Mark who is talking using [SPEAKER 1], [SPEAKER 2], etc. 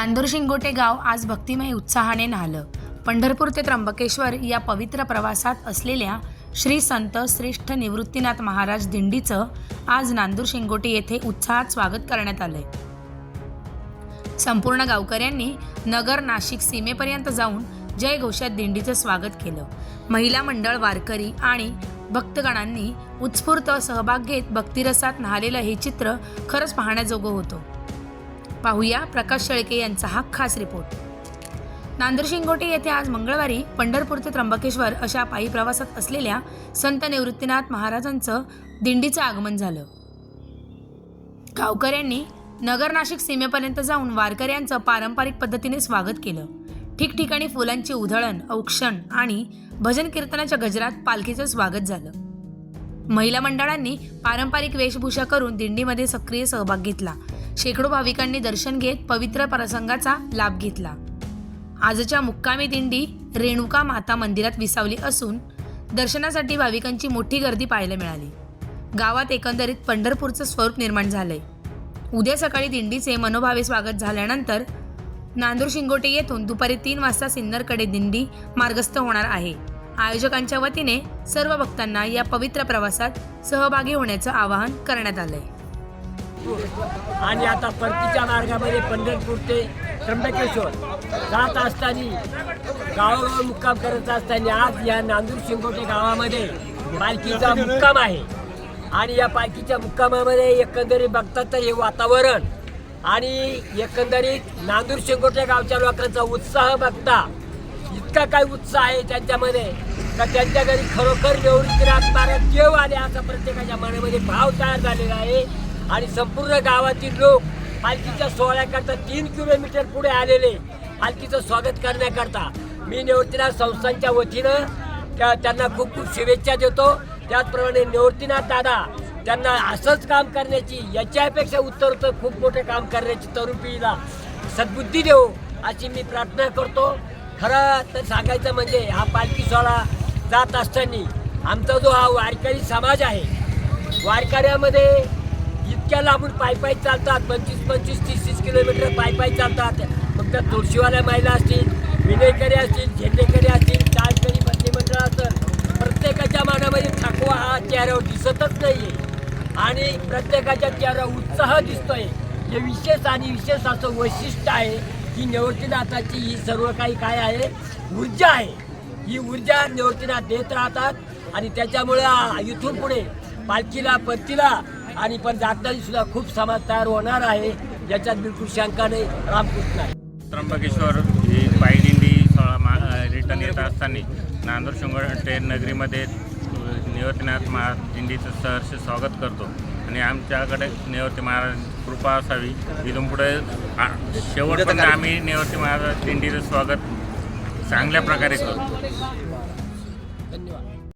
[SPEAKER 1] नांदूर शिंगोटे गाव आज भक्तिमय उत्साहाने न्हालं. पंढरपूर ते त्र्यंबकेश्वर या पवित्र प्रवासात असलेल्या श्री संत श्रेष्ठ निवृत्तीनाथ महाराज दिंडीचं आज नांदूर शिंगोटे येथे उत्साहात स्वागत करण्यात आलंय. संपूर्ण गावकऱ्यांनी नगर नाशिक सीमेपर्यंत जाऊन जय घोषात दिंडीचं स्वागत केलं. महिला मंडळ वारकरी आणि भक्तगणांनी उत्स्फूर्त सहभाग घेत भक्तिरसात न्हालेलं हे चित्र खरंच पाहण्याजोगं होतं. पाहूया प्रकाश शेळके यांचा हा खास रिपोर्ट. नांदूर शिंगोटे येथे आज मंगळवारी पंढरपूर ते त्र्यंबकेश्वर अशा पायी प्रवासात असलेल्या संत निवृत्तीनाथ महाराजांचं दिंडीचं आगमन झालं. गावकऱ्यांनी नगर नाशिक सीमेपर्यंत जाऊन वारकऱ्यांचं पारंपरिक पद्धतीने स्वागत केलं. ठिकठिकाणी फुलांची उधळण औक्षण आणि भजन कीर्तनाच्या गजरात पालखीचं स्वागत झालं. महिला मंडळांनी पारंपरिक वेशभूषा करून दिंडीमध्ये सक्रिय सहभाग घेतला. शेकडो भाविकांनी दर्शन घेत पवित्र प्रसंगाचा लाभ घेतला. आजच्या मुक्कामी दिंडी रेणुका माता मंदिरात विसावली असून दर्शनासाठी भाविकांची मोठी गर्दी पाहायला मिळाली. गावात एकंदरीत पंढरपूरचं स्वरूप निर्माण झालंय. उद्या सकाळी दिंडीचे मनोभावे स्वागत झाल्यानंतर नांदूर शिंगोटे येथून दुपारी तीन वाजता सिन्नरकडे दिंडी मार्गस्थ होणार आहे. आयोजकांच्या वतीने सर्व भक्तांना या पवित्र प्रवासात सहभागी होण्याचं आवाहन करण्यात आलंय.
[SPEAKER 2] आणि आता परतीच्या मार्गामध्ये पंढरपूर ते त्र्यंबकेश्वर जात असताना गावोगाव मुक्काम करत असताना आज या नांदूर शिंगोटे गावामध्ये पालखीचा मुक्काम आहे. आणि या पालखीच्या मुक्कामामध्ये एकंदरीत बघतात तर हे वातावरण आणि एकंदरीत नांदूर शिंगोटे गावच्या लोकांचा उत्साह बघता इतका काय उत्साह आहे त्यांच्यामध्ये का त्यांच्या घरी खरोखर निवृत्तीनाथ महाराज देव आले असा प्रत्येकाच्या मनामध्ये भाव तयार झालेला आहे. आणि संपूर्ण गावातील लोक पालखीच्या सोहळ्याकरता तीन किलोमीटर पुढे आलेले पालखीचं स्वागत करण्याकरता. मी निवृत्तीनाथ संस्थांच्या वतीनं त्या त्यांना खूप खूप शुभेच्छा देतो. त्याचप्रमाणे निवृत्तीनाथ दादा त्यांना असंच काम करण्याची याच्यापेक्षा उत्तर उत्तर खूप मोठे काम करण्याची तरुण पिढीला सद्बुद्धी देऊ अशी मी प्रार्थना करतो. खरं तर सांगायचं म्हणजे हा पालखी सोहळा जात असताना आमचा जो हा वारकरी समाज आहे वारकऱ्यामध्ये इतक्या लांबून पाय पाय चालतात. पंचवीस पंचवीस तीस तीस किलोमीटर पाय पाय चालतात. फक्त तुळशीवाल्या महिला असतील विनयकरी असतील झेंडेकरी असतील चाळकरी बंदी मंडळ असतं. प्रत्येकाच्या मनामध्ये थकवा हा चेहऱ्यावर दिसतच नाही आणि प्रत्येकाच्या चेहऱ्यावर उत्साह दिसतोय. हे विशेष आणि विशेष असं वैशिष्ट्य आहे की निवृत्तीनाथाची ही सर्व काही काय आहे? ऊर्जा आहे. ही ऊर्जा निवृत्तीनाथ देत राहतात आणि त्याच्यामुळे इथून पुढे पालखीला पत्तीला आणि पण जाताना सुद्धा खूप समाज तयार होणार आहे. याच्यात बिलकुल शंका नाही. रामकृष्ण आहे
[SPEAKER 3] त्र्यंबकेश्वर ही पायदिंडी सोळा मा रिटर्न येत असताना नांदूर शृंगार नगरीमध्ये निवृत्तीनाथ महाराज दिंडीचं सहर्ष स्वागत करतो. आणि आमच्याकडे निवृत्ती महाराज कृपा असावी. इथून पुढे शेवटपर्यंत आम्ही निवृत्ती महाराज दिंडीचं स्वागत चांगल्या प्रकारे करतो.